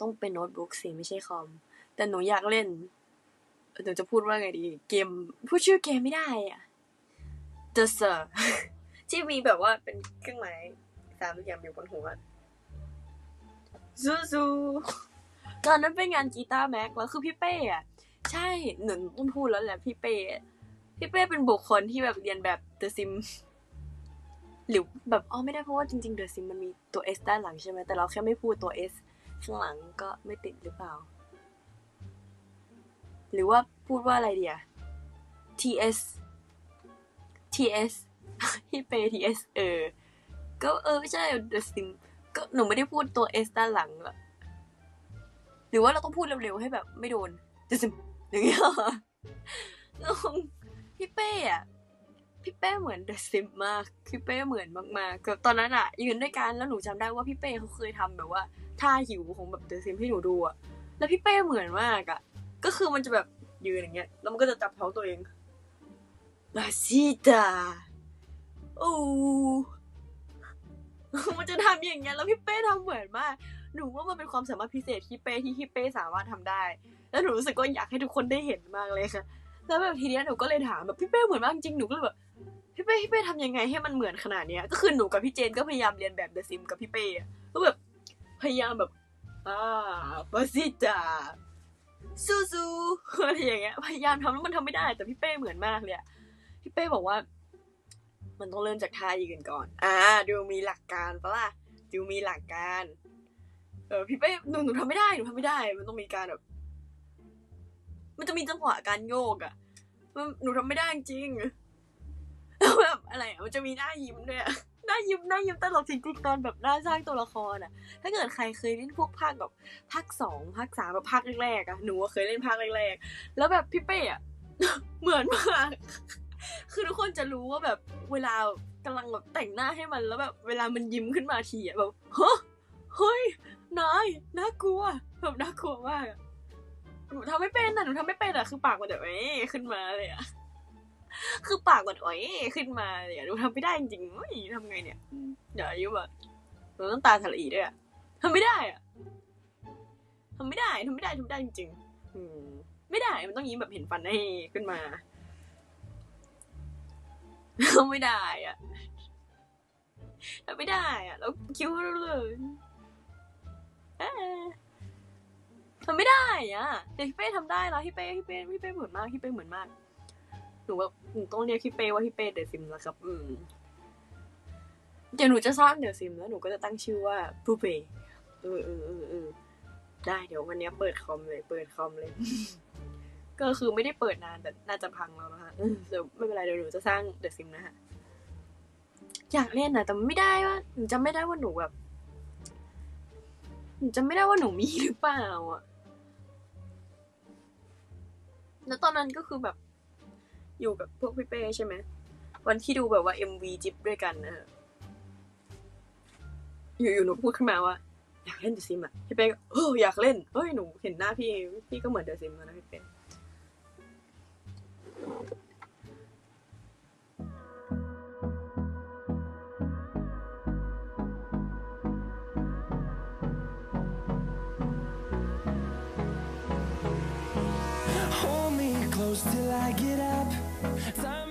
ต้องเป็นโน้ตบุ๊กสิไม่ใช่คอม แต่หนูอยากเล่นหนูจะพูดว่าไงดี เกม พูดชื่อเกมไม่ได้อะ The Sir ที่มีแบบว่าเป็นเครื่องหมายสามเหลี่ยมอยู่บนหัวซูซูตอนนั้นเป็นงานกีตาร์แม็กแล้วคือพี่เป้อะใช่หนูต้องพูดแล้วแหละพี่เป้ พี่เป้เป็นบุคคลที่แบบเรียนแบบ The Sim หรือแบบอ๋อไม่ได้เพราะว่าจริงๆ The Sim มันมีตัว S ด้านหลังใช่ไหมแต่เราแค่ไม่พูดตัว S ข้างหลังก็ไม่ติดหรือเปล่า หรือว่าพูดว่าอะไรเดีย TS TS พี่เป TS เออ ก็เออใช่ The Sim ก็หนูไม่ได้พูดตัว S ด้านหลังหรอหรือว่าเราต้องพูดเร็วๆให้แบบไม่โดน The Sim อย่างเงี้ยเหรองงพี่เป้อะ พี่เป้เหมือน The Sim มากพี่เป้เหมือนมากๆแบบตอนนั้นอะยืนด้วยกันแล้วหนูจำได้ว่าพี่เป้เขาเคยทำแบบว่าท่าหิวของแบบ The Sim ให้หนูดูอะแล้วพี่เป้เหมือนมากอะก็คือมันจะแบบยืนอย่างเงี้ยแล้วมันก็จะจับท้องตัวเองบาซิตาโอ้มันจะทำอย่างเงี้ยแล้วพี่เป้ทำเหมือนมาก หนูว่ามันเป็นความสามารถพิเศษที่เป้ที่พี่เป้สามารถทำได้ แล้วหนูรู้สึกว่าอยากให้ทุกคนได้เห็นมากเลยค่ะ แล้วแบบทีเนี้ยหนูก็เลยถามแบบพี่เป้เหมือนมากจริงหนูก็เลยแบบพี่เป้พี่เป้ทำยังไงให้มันเหมือนขนาดเนี้ยก็คือหนูกับพี่เจนก็พยายามเรียนแบบเดอะซิมกับพี่เป้อะก็แบบพยายามแบบอ่าบาซิตาสู้สู้อะไรอย่างเงี้ยพยายามทำแล้วมันทำไม่ได้ แต่พี่เป้เหมือนมากเลยพี่เป้บอกว่า มันต้องเริ่มจากท่ายืนก่อน อ่า ดูมีหลักการปะล่ะดูมีหลักการ เออพี่เป้หนูหนูทำไม่ได้หนูทำไม่ได้ มันต้องมีการแบบ มันจะมีจังหวะการโยกอะมันหนูทำไม่ได้จริงแล้วแบบอะไรอะมันจะมีหน้ายิ้มด้วยอะหน้ายิ้มหน้ายิ้มตลกจริงๆตอนแบบหน้าสร้างตัวละครอะถ้าเกิดใครเคยเล่นพวกภาคแบบภาคสองภาคสามแบบภาคแรกๆอะหนูเคยเล่นภาคแรกๆแล้วแบบพี่เป้อะเหมือนมากคือทุกคนจะรู้ว่าแบบเวลากำลังแบบแต่งหน้าให้มันแล้วแบบเวลามันยิ้มขึ้นมาทีอะแบบเฮ้ยเฮ้ยนายน่ากลัวแบบน่ากลัวมากอะ หนูทำไม่เป็นอะหนูทำไม่เป็นอะคือปากมันแบบเอ๊ะขึ้นมาเลยอะคือปากมันเอ๊ะขึ้นมาเลยอะหนูทำไม่ได้จริงๆเฮ้ยทำไงเนี่ยอืมเดี๋ยวอายุแบบหนูต้องตาถลีด้วยอะทำไม่ได้อะทำไม่ได้ทำไม่ได้ทำไม่ได้จริงๆอืมไม่ได้มันต้องยิ้มแบบเห็นฟันให้ขึ้นมาไม่ได้อะทำไม่ได้อะแล้วคิ้วเลย เอ๊ะทำไม่ได้อะแต่พี่เป้ทำได้แล้วพี่เป้พี่เป้พี่เป้เหมือนมากพี่เป้เหมือนมากหนูแบบหนูต้องเรียกพี่เป้ว่าพี่เป้เดอะซิมแล้วครับ อืมเดี๋ยวหนูจะสร้างเดอะซิมแล้วหนูก็จะตั้งชื่อว่าผู้เป้เออเออเออเออได้เดี๋ยววันนี้เปิดคอมเลย เปิดคอมเลย ก็คือไม่ได้เปิดนานแต่น่าจะพังแล้วนะคะเดี๋ยวไม่เป็นไรเดี๋ยวหนูจะสร้างเดอะซิมนะฮะอยากเล่นนะแต่ไม่ได้ว่าหนูจำไม่ได้ว่าหนูแบบหนูจำไม่ได้ว่าหนูมีหรือเปล่าอะ แล้วตอนนั้นก็คือแบบอยู่กับพวกพี่เป้ใช่ไหมวันที่ดูแบบว่าเอ็มวีจิบด้วยกันนะฮะอยู่ๆหนูพูดขึ้นมาว่า อยากเล่นเดอะซิมอะพี่เป้ก็เอออยากเล่นเฮ้ยหนูเห็นหน้าพี่พี่ก็เหมือนเดอะซิมนะพี่เป้ till I get up. Time